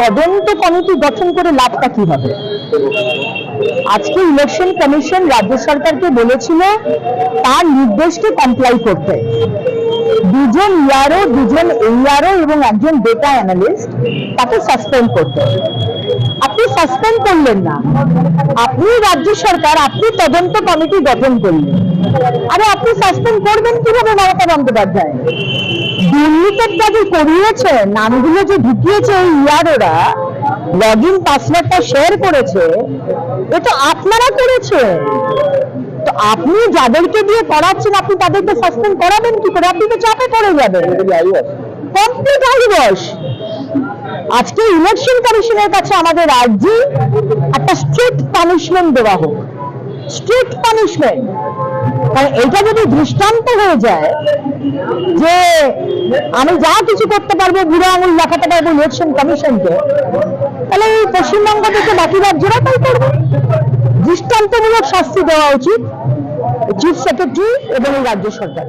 তদন্ত কমিটি গঠন করে লাভটা কি হবে আজকে ইলেকশন কমিশন রাজ্য সরকারকে বলেছিল, তার নির্দেশকে কমপ্লাই করতে। দুজন ইয়ারও, দুজন এইআরও এবং একজন ডেটা অ্যানালিস্ট তাকে সাসপেন্ড করতে। আপনি সাসপেন্ড করলেন না। আপনি রাজ্য সরকার, আপনি তদন্ত কমিটি গঠন করলেন। আরে আপনি সাসপেন্ড করবেন কীভাবে মমতা বন্দ্যোপাধ্যায়? যে করিয়েছে, নামগুলো যে ঢুকিয়েছে এই ইয়ারোরা লগ ইন পাসওয়ার্ডটা শেয়ার করেছে এটা আপনারা করেছে তো আপনি যাদেরকে দিয়ে করাচ্ছেন, আপনি তাদেরকে সাসপেন্ড করাবেন কি করে? আপনি তো চাপে পড়ে যাবেন। কমপ্লিট আইবস আজকে ইলেকশন কমিশনের কাছে আমাদের আর্জি, একটা স্ট্রিক্ট পানিশমেন্ট দেওয়া হোক। স্ট্রিক্ট পানিশমেন্ট কারণ এটা যদি দৃষ্টান্ত হয়ে যায় যে আমি যা কিছু করতে পারব, বুড়ো আঙুল দেখাতে পারব ইলেকশন কমিশনকে। তাহলে এই পশ্চিমবঙ্গ থেকে বাকি রাজ্যরা তাই করবে? দৃষ্টান্তমূলক শাস্তি দেওয়া উচিত। চিফ সেক্রেটারি এবং রাজ্য সরকার।